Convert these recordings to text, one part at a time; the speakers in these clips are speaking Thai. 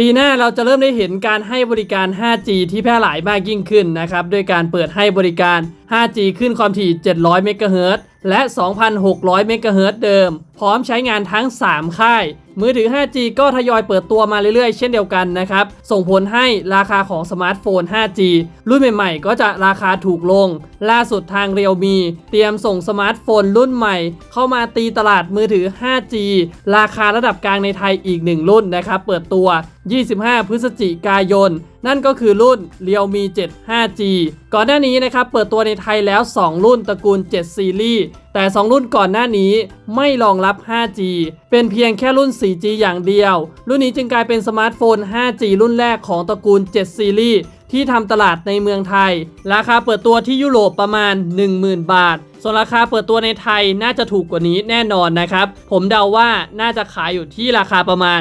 ปีหน้าเราจะเริ่มได้เห็นการให้บริการ 5G ที่แพร่หลายมากยิ่งขึ้นนะครับด้วยการเปิดให้บริการ 5G ขึ้นความถี่ 700 เมกะเฮิรตซ์และ 2,600 เมกะเฮิรตซ์เดิม พร้อมใช้งานทั้ง 3 ค่าย มือถือ 5G ก็ทยอยเปิดตัวมาเรื่อยๆ เช่นเดียวกันนะครับ ส่งผลให้ราคาของสมาร์ทโฟน 5G รุ่นใหม่ๆ ก็จะราคาถูกลงล่าสุดทางเรียวมี เตรียมส่งสมาร์ทโฟนรุ่นใหม่ เข้ามาตีตลาดมือถือ 5G ราคาระดับกลางในไทยอีกหนึ่งรุ่นนะครับเปิดตัว 25 พฤศจิกายน นั่นก็คือรุ่น Realme 7 5G ก่อนหน้านี้นะครับเปิดตัวในไทยแล้ว 2 รุ่นตระกูล 7 ซีรีส์แต่ 2 รุ่นก่อนหน้านี้ไม่รองรับ 5G เป็นเพียงแค่รุ่น 4G อย่างเดียว รุ่นนี้จึงกลายเป็นสมาร์ทโฟน 5G รุ่นแรกของตระกูล 7 ซีรีส์ ที่ทำตลาดในเมืองไทย ราคาเปิดตัวที่ยุโรปประมาณ 10,000 บาท ส่วนราคาเปิดตัวในไทยน่าจะถูกกว่านี้แน่นอนนะครับ ผมเดาว่าน่าจะขายอยู่ที่ราคาประมาณ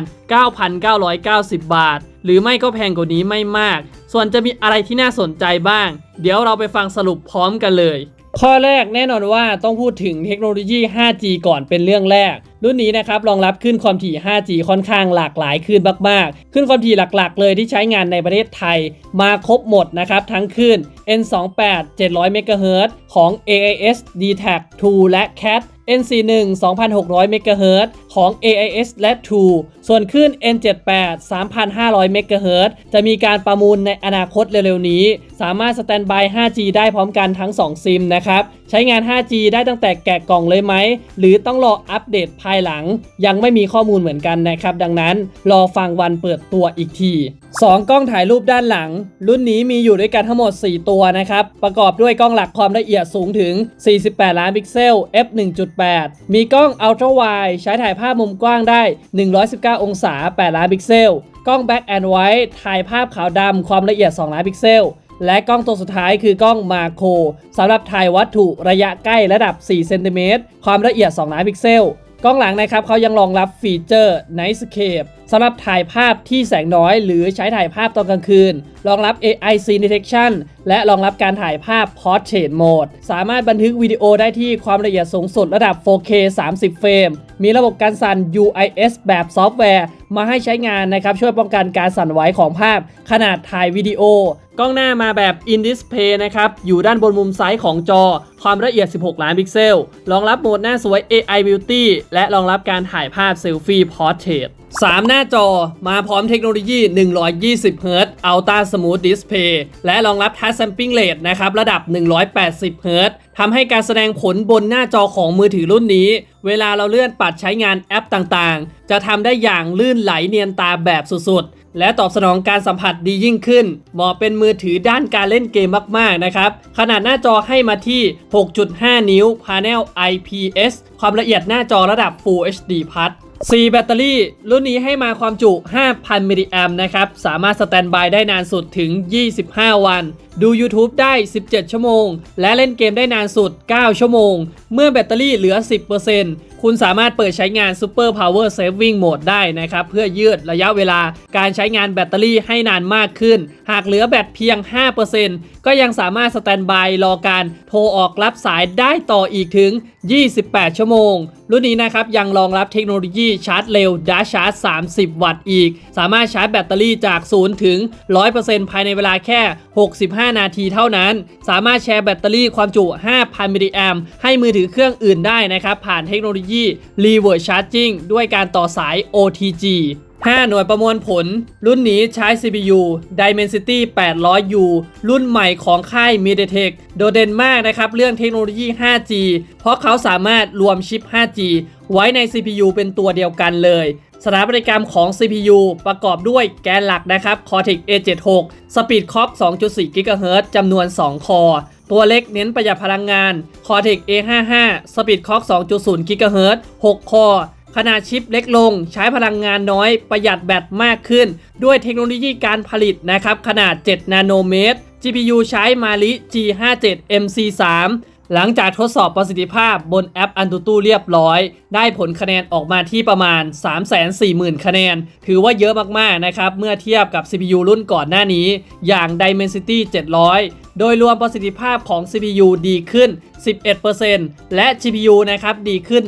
9,990 บาท หรือไม่ก็แพงกว่านี้ไม่มาก ส่วนจะมีอะไรที่น่าสนใจบ้าง เดี๋ยวเราไปฟังสรุปพร้อมกันเลย ข้อแรกแน่นอนว่าต้องพูดถึงเทคโนโลยี 5G ก่อนเป็นเรื่องแรก รุ่นนี้นะครับรองรับขึ้นความถี่ 5G ค่อนข้างหลากหลายขึ้นมากๆ ขึ้นความถี่หลักๆ เลยที่ใช้งานในประเทศไทย มาครบหมดนะครับ ทั้งขึ้น N28 700 MHz ของ AIS DTAC 2 และ CAT NC1 2,600 MHz ของ AIS และ2ส่วนขึ้น N78 3,500 MHz จะมีการประมูลในอนาคตเร็วๆนี้ สามารถสแตนบาย 5G ได้พร้อมกันทั้ง 2 ซิมนะครับ ใช้งาน 5G ได้ตั้งแต่แกะกล่องเลยไหม หรือต้องรออัปเดตภายหลัง ยังไม่มีข้อมูลเหมือนกันนะครับ ดังนั้นรอฟังวันเปิดตัวอีกที 2 กล้องถ่ายรูปด้านหลัง รุ่นนี้มีอยู่ด้วยกันทั้งหมด 4 ตัวนะครับ ประกอบด้วยกล้องหลักความละเอียดสูงถึง 48 ล้านพิกเซล f 1.8 มีกล้อง Ultra Wide ใช้ถ่ายภาพมุมกว้างได้ 119 องศา 8 ล้านพิกเซล กล้อง Back and White ถ่ายภาพขาวดำความละเอียด 2 ล้านพิกเซลและกล้องตัวสุดท้ายคือกล้องมาโครสำหรับถ่ายวัตถุระยะใกล้ระดับ 4 เซนติเมตรความละเอียด 2 ล้านพิกเซล กล้องหลังนะครับเขายังรองรับฟีเจอร์ Night Scape สำหรับถ่ายภาพที่แสงน้อย หรือใช้ถ่ายภาพตอนกลางคืน รองรับ AI Scene Detection และรองรับการถ่ายภาพ Portrait Mode สามารถบันทึกวิดีโอได้ที่ความละเอียดสูงสุดระดับ 4K 30 เฟรม มีระบบการสั่น UIS แบบซอฟต์แวร์ มาให้ใช้งานนะครับ ช่วยป้องกันการสั่นไหวของภาพ ขนาดถ่ายวิดีโอกล้องหน้ามาแบบ In Display นะครับ อยู่ด้านบนมุมซ้ายของจอ ความละเอียด 16 ล้านพิกเซล รองรับโหมดหน้าสวย AI Beauty และรองรับการถ่ายภาพ Selfie Portrait 3 หน้าจอมาพร้อมเทคโนโลยี 120 Hz Ultra Smooth Display และรองรับ Touch Sampling Rate นะครับ ระดับ 180 Hz ทำให้การแสดงผลบนหน้าจอของมือถือรุ่นนี้ เวลาเราเลื่อนปัดใช้งานแอปต่างๆ จะทำได้อย่างลื่นไหลเนียนตาแบบสุดๆ และตอบสนองการสัมผัสดียิ่งขึ้น เหมาะเป็นมือถือด้านการเล่นเกมมากๆ นะครับ ขนาดหน้าจอให้มาที่ 6.5 นิ้ว Panel IPS ความละเอียดหน้าจอระดับ Full HD Plus 4 แบตเตอรี่ รุ่นนี้ให้มาความจุ 5,000มิลลิแอมนะครับ สามารถสแตนบายได้นานสุดถึง 25 วัน ดู YouTube ได้ 17 ชั่วโมง และเล่นเกมได้นานสุด 9 ชั่วโมงเมื่อแบตเตอรี่เหลือ 10%คุณสามารถเปิดใช้งาน Super Power Saving Mode ได้นะครับ เพื่อยืดระยะเวลาการใช้งานแบตเตอรี่ให้นานมากขึ้น หากเหลือแบตเพียง 5%ก็ยังสามารถสแตนบายรอการโทรออกรับสายได้ต่ออีกถึง 28 ชั่วโมง รุ่นนี้นะครับ ยังรองรับเทคโนโลยีชาร์จเร็วดัชชาร์จ 30 วัตต์อีก สามารถชาร์จแบตเตอรี่จาก 0 ถึง 100%ภายในเวลาแค่ 65 นาทีเท่านั้น สามารถแชร์แบตเตอรี่ความจุ 5,000 มิลลิแอมให้มือถือเครื่องอื่นได้นะครับ ผ่านเทคโนโลยี Reverse Charging ด้วยการต่อสาย OTG 5 หน่วยประมวลผล รุ่นนี้ใช้ CPU Dimensity 800U รุ่นใหม่ของค่าย MediaTek โดดเด่นมากนะครับเรื่องเทคโนโลยี 5G เพราะเขาสามารถรวมชิป 5G ไว้ใน CPU เป็นตัวเดียวกันเลยสถาปัตยกรรมของ CPU ประกอบด้วยแกนหลักนะครับ Cortex A76 Speed Clock 2.4 GHz จำนวน 2 คอตัวเล็กเน้นประหยัดพลังงาน Cortex A55 Speed Clock 2.0 GHz 6 คอ ขนาดชิปเล็กลงใช้พลังงานน้อยประหยัดแบตมากขึ้น ด้วยเทคโนโลยีการผลิตนะครับขนาด 7 นาโนเมตร GPU ใช้ Mali G57 MC3 หลังจากทดสอบประสิทธิภาพบนแอป Antutu เรียบร้อย ได้ผลคะแนนออกมาที่ประมาณ 340,000 คะแนน ถือว่าเยอะมาก ๆ นะครับ เมื่อเทียบกับ CPU รุ่นก่อนหน้านี้ อย่าง Dimensity 700 โดยรวมประสิทธิภาพของ CPU ดีขึ้น 11%และ GPU นะครับ ดีขึ้น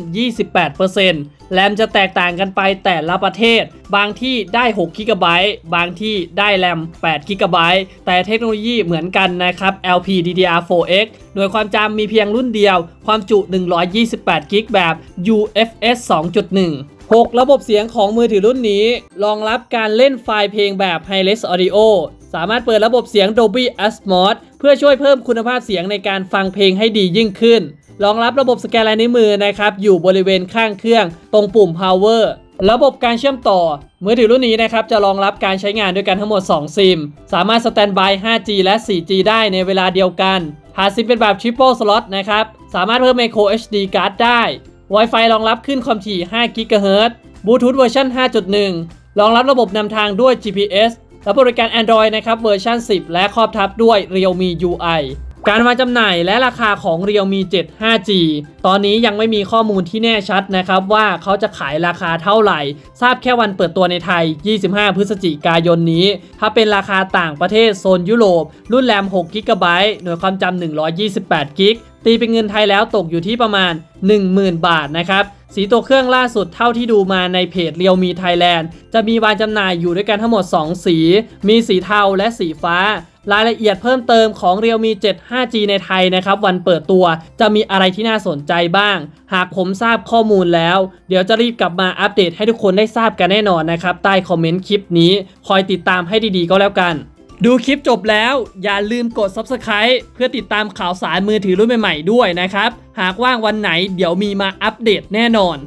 28% แรมจะแตกต่างกันไปแต่ละประเทศ บางที่ได้6กิกะไบต์บางที่ได้แรม8กิกะไบต์แต่เทคโนโลยีเหมือนกันนะครับ LPDDR4X หน่วยความจำมีเพียงรุ่นเดียว ความจุ 128กิกแบบ UFS 2.1 6 ระบบเสียงของมือถือรุ่นนี้ รองรับการเล่นไฟล์เพลงแบบ Hi-Res Audio สามารถเปิดระบบเสียง Dolby Atmos เพื่อช่วยเพิ่มคุณภาพเสียงในการฟังเพลงให้ดียิ่งขึ้น รองรับระบบสแกนลายนิ้วมือนะครับอยู่บริเวณข้างเครื่อง ตรงปุ่ม power ระบบการเชื่อมต่อมือถือรุ่นนี้นะครับจะรองรับการใช้งานด้วยกันทั้งหมด 2 ซิม สามารถสแตนบาย 5G และ 4G ได้ในเวลาเดียวกัน หาซิมเป็นแบบ Triple Slot นะครับ สามารถเพิ่ม Micro HD Card ได้ Wi-Fi รองรับขึ้นความถี่5 GHz บลูทูธเวอร์ชัน5.1 รองรับระบบนำทางด้วย GPS และบริการ Android นะครับเวอร์ชัน10 และครอบทับด้วย Realme UI การมาจำหน่ายและราคาของ Realme 7 5G ตอนนี้ยังไม่มีข้อมูลที่แน่ชัดนะครับว่าเขาจะขายราคาเท่าไหร่ ทราบแค่วันเปิดตัวในไทย 25 พฤศจิกายนนี้ ถ้าเป็นราคาต่างประเทศโซนยุโรป รุ่นแรม6 g b หน่วยความจำ128 g b ตีเป็นเงินไทยแล้วตกอยู่ที่ประมาณ 10,000 บาทนะครับ สีตัวเครื่องล่าสุดเท่าที่ดูมาในเพจ Realme Thailand จะมีวางจำหน่ายอยู่ด้วยกันทั้งหมด 2 สี มีสีเทาและสีฟ้ารายละเอียดเพิ่มเติมของ Realme 7 5G ในไทยนะครับ วันเปิดตัวจะมีอะไรที่น่าสนใจบ้าง หากผมทราบข้อมูลแล้ว เดี๋ยวจะรีบกลับมาอัปเดตให้ทุกคนได้ทราบกันแน่นอนนะครับ ใต้คอมเมนต์คลิปนี้ คอยติดตามให้ดีๆก็แล้วกัน ดูคลิปจบแล้วอย่าลืมกด Subscribe เพื่อติดตามข่าวสารมือถือรุ่นใหม่ๆด้วยนะครับ หากว่างวันไหนเดี๋ยวมีมาอัปเดตแน่นอน